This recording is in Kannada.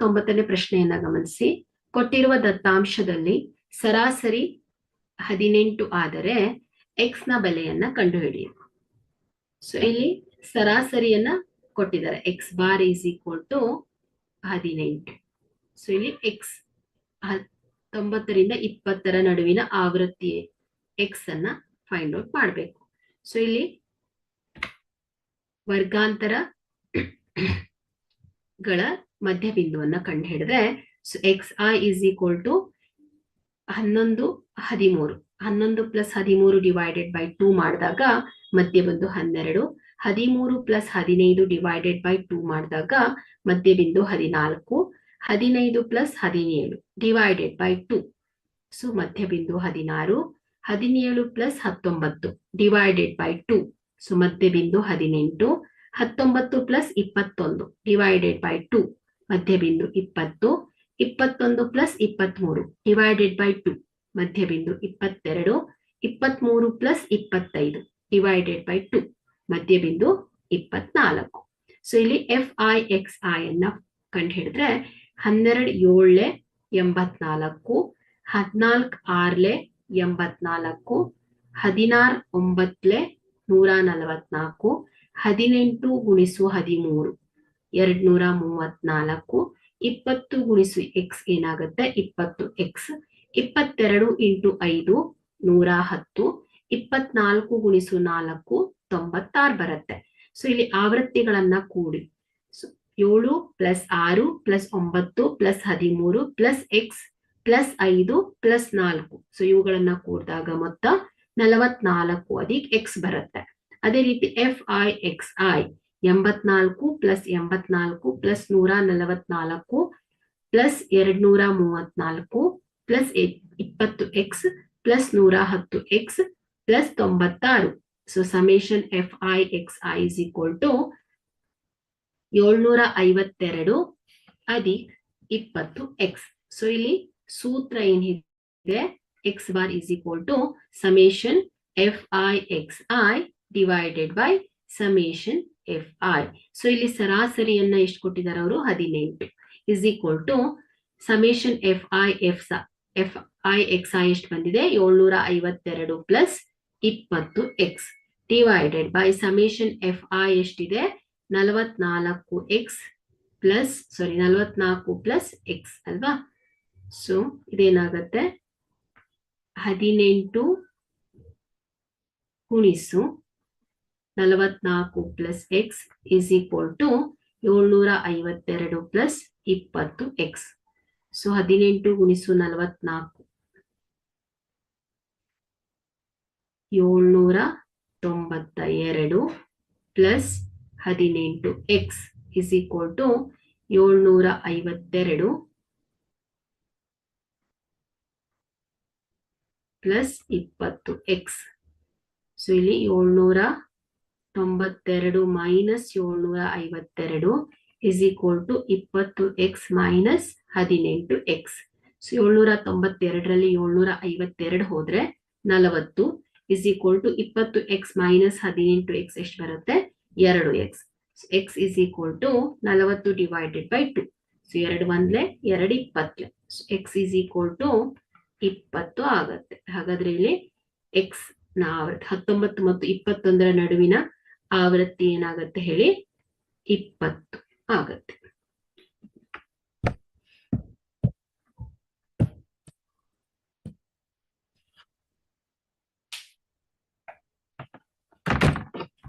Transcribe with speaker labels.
Speaker 1: ಇಪ್ಪತ್ತೊಂಬತ್ತನೇ ಪ್ರಶ್ನೆಯನ್ನ ಗಮನಿಸಿ. ಕೊಟ್ಟಿರುವ ದತ್ತಾಂಶದಲ್ಲಿ ಸರಾಸರಿ ಹದಿನೆಂಟು ಆದರೆ ಎಕ್ಸ್ನ ಬೆಲೆಯನ್ನ ಕಂಡುಹಿಡಿಯಿರಿ. ಸೊ ಇಲ್ಲಿ ಸರಾಸರಿಯನ್ನ ಕೊಟ್ಟಿದ್ದಾರೆ. X bar is equal to ಹದಿನೆಂಟು. ಸೊ ಇಲ್ಲಿ ಎಕ್ಸ್ ತೊಂಬತ್ತರಿಂದ ಇಪ್ಪತ್ತರ ನಡುವಿನ ಆವೃತ್ತಿ ಎಕ್ಸ್ ಅನ್ನ ಫೈಂಡ್ ಔಟ್ ಮಾಡಬೇಕು. ಸೊ ಇಲ್ಲಿ ವರ್ಗಾಂತರ ಗಳ ಮಧ್ಯಬಿಂದುವನ್ನ ಕಂಡು ಹಿಡಿದ್ರೆ so X I is equal to ಹನ್ನೊಂದು ಹದಿಮೂರು. ಹನ್ನೊಂದು ಪ್ಲಸ್ ಹದಿಮೂರು ಡಿವೈಡೆಡ್ ಬೈ ಟೂ ಮಾಡಿದಾಗ ಮಧ್ಯ ಬಿಂದು ಹನ್ನೆರಡು, ಹದಿಮೂರು ಪ್ಲಸ್ ಹದಿನೈದು ಡಿವೈಡೆಡ್ ಬೈ ಟೂ ಮಾಡಿದಾಗ ಮಧ್ಯ ಬಿಂದು ಹದಿನಾಲ್ಕು, ಹದಿನೈದು ಪ್ಲಸ್ ಹದಿನೇಳು ಡಿವೈಡೆಡ್ ಬೈ ಟೂ ಸೊ ಮಧ್ಯ ಬಿಂದು ಹದಿನಾರು, ಹದಿನೇಳು ಪ್ಲಸ್ ಹತ್ತೊಂಬತ್ತು ಡಿವೈಡೆಡ್ ಬೈ ಟೂ ಸೊ ಮಧ್ಯಬಿಂದು ಹದಿನೆಂಟು, ಹತ್ತೊಂಬತ್ತು ಪ್ಲಸ್ ಇಪ್ಪತ್ತೊಂದು ಡಿವೈಡೆಡ್ ಬೈ ಟೂ ಮಧ್ಯಬಿಂದು ಇಪ್ಪತ್ತು, ಇಪ್ಪತ್ತೊಂದು ಪ್ಲಸ್ ಇಪ್ಪತ್ಮೂರು ಡಿವೈಡೆಡ್ ಬೈ ಟೂ ಮಧ್ಯಬಿಂದು ಇಪ್ಪತ್ತೆರಡು, ಇಪ್ಪತ್ಮೂರು ಪ್ಲಸ್ ಇಪ್ಪತ್ತೈದು ಡಿವೈಡೆಡ್ ಬೈ ಟೂ ಮಧ್ಯಬಿಂದು ಇಪ್ಪತ್ನಾಲ್ಕು. ಸೊ ಇಲ್ಲಿ ಎಫ್ ಐ ಎಕ್ಸ್ ಐ ಅನ್ನ ಕಂಡು ಹಿಡಿದ್ರೆ ಹನ್ನೆರಡು ಏಳ್ಲೆ ಎಂಬತ್ನಾಲ್ಕು, ಹದಿನಾಲ್ಕು ಆರ್ಲೆ ಎಂಬತ್ನಾಲ್ಕು, ಹದಿನಾರು ಒಂಬತ್ತಲೆ ನೂರ ನಲವತ್ನಾಲ್ಕು, ಹದಿನೆಂಟು ಗುಣಿಸು ಹದಿಮೂರು. ಎರಡ್ ನೂರ ಮೂವತ್ನಾಲ್ಕು ಇಪ್ಪತ್ತು ಗುಣಿಸು ಎಕ್ಸ್ ಏನಾಗುತ್ತೆ? ಇಪ್ಪತ್ತು ಎಕ್ಸ್ ಇಪ್ಪತ್ತೆರಡು ಇಂಟು ಐದು ನೂರ ಹತ್ತು ಇಪ್ಪತ್ನಾಲ್ಕು ಗುಣಿಸು ನಾಲ್ಕು, ತೊಂಬತ್ತಾರು ಬರುತ್ತೆ. ಸೊ ಇಲ್ಲಿ ಆವೃತ್ತಿಗಳನ್ನ ಕೂಡಿ. ಸೊ ಏಳು ಪ್ಲಸ್ ಆರು ಪ್ಲಸ್ ಒಂಬತ್ತು ಪ್ಲಸ್ ಹದಿಮೂರು ಪ್ಲಸ್ ಎಕ್ಸ್ ಪ್ಲಸ್ ಐದು ಪ್ಲಸ್ ನಾಲ್ಕು. ಸೊ ಇವುಗಳನ್ನ ಕೂಡಿದಾಗ ಮೊತ್ತ ನಲವತ್ನಾಲ್ಕು ಅದಕ್ಕೆ ಎಕ್ಸ್ ಬರುತ್ತೆ. ಅದೇ ರೀತಿ ಎಫ್ ಐ ಎಕ್ಸ್ ಐ ಎಂಬತ್ನಾಲ್ಕು ಪ್ಲಸ್ ಎಂಬತ್ನಾಲ್ಕು ಪ್ಲಸ್ ನೂರ ನಲವತ್ನಾಲ್ಕು ಪ್ಲಸ್ ಎರಡ್ ನೂರ ಮೂವತ್ನಾಲ್ಕು ಪ್ಲಸ್ ಇಪ್ಪತ್ತು ಎಕ್ಸ್ ಪ್ಲಸ್ ನೂರ ಹತ್ತು ಎಕ್ಸ್ ಪ್ಲಸ್ ತೊಂಬತ್ತಾರು. So summation F I X I is equal to ಏಳ್ನೂರ ಐವತ್ತೆರಡು ಅದಿ ಇಪ್ಪತ್ತು ಎಕ್ಸ್ ಸೊ ಇಲ್ಲಿ ಸೂತ್ರ ಏನಿದೆ X bar is equal to summation F I X I divided by summation F I so ಇಲ್ಲಿ ಸರಾಸರಿಯನ್ನ ಎಷ್ಟು ಕೊಟ್ಟಿದ್ದಾರೆ ಅವರು? ಹದಿನೆಂಟು. Is equal to summation F I F F I X I ಎಷ್ಟು ಬಂದಿದೆ? ಏಳ್ನೂರ ಐವತ್ತೆರಡು ಪ್ಲಸ್ ಇಪ್ಪತ್ತು X divided by summation F I ಎಷ್ಟಿದೆ? ನಲವತ್ನಾಲ್ಕು ಎಕ್ಸ್ ಪ್ಲಸ್ ಸಾರಿ ನಲವತ್ನಾಲ್ಕು ಪ್ಲಸ್ ಎಕ್ಸ್ ಅಲ್ವಾ? ಸೊ ಇದೇನಾಗತ್ತೆ? ಹದಿನೆಂಟು ಗುಣಿಸು ನಲವತ್ನಾಲ್ಕು plus X is equal to ಏಳ್ನೂರ ಐವತ್ತೆರಡು ಪ್ಲಸ್ ಇಪ್ಪತ್ತು ಎಕ್ಸ್ ಸೊ ಹದಿನೆಂಟು ಗುಣಿಸು ನಲವತ್ನಾಲ್ಕು. ಏಳ್ನೂರ ತೊಂಬತ್ತ ಎರಡು ಪ್ಲಸ್ ಹದಿನೆಂಟು ಎಕ್ಸ್ ಇಸ್ ಈಕ್ವಲ್ ಟು ಏಳ್ನೂರ ಐವತ್ತೆರಡು ಪ್ಲಸ್ ಇಪ್ಪತ್ತು ಎಕ್ಸ್ ಸೊ ಇಲ್ಲಿ ಏಳ್ನೂರ ತೊಂಬತ್ತೆರಡು ಮೈನಸ್ ಏಳ್ನೂರ ಐವತ್ತೆರಡು ಇಸ್ ಈಕ್ವಲ್ ಟು ಇಪ್ಪತ್ತು ಎಕ್ಸ್ ಮೈನಸ್ ಹದಿನೆಂಟು ಎಕ್ಸ್ ಸೊ ಏಳ್ನೂರ ತೊಂಬತ್ತೆರಡರಲ್ಲಿ ಏಳ್ನೂರ ಐವತ್ತೆರಡು ಹೋದ್ರೆ ನಲವತ್ತು ಇಸ್ ಈಕ್ವಲ್ ಟು ಇಪ್ಪತ್ತು ಎಕ್ಸ್ ಮೈನಸ್ ಹದಿನೆಂಟು ಎಕ್ಸ್ ಎಷ್ಟು ಬರುತ್ತೆ? ಎರಡು X X is equal to ನಲವತ್ತು ಡಿವೈಡೆಡ್ ಬೈ ಟು ಸೊ ಎರಡು ಒಂದ್ಲೆ, ಎರಡು ಇಪ್ಪತ್ಲೆ. ಎಕ್ಸ್ ಇಸ್ ಈಕ್ವಲ್ ಟು ಇಪ್ಪತ್ತು ಆಗತ್ತೆ. ಹಾಗಾದ್ರೆ ಇಲ್ಲಿ ಎಕ್ಸ್ನ ಹತ್ತೊಂಬತ್ತು ಮತ್ತು ಇಪ್ಪತ್ತೊಂದರ ನಡುವಿನ ಆವೃತ್ತಿ ಏನಾಗತ್ತೆ ಹೇಳಿ? ಇಪ್ಪತ್ತು ಆಗತ್ತೆ.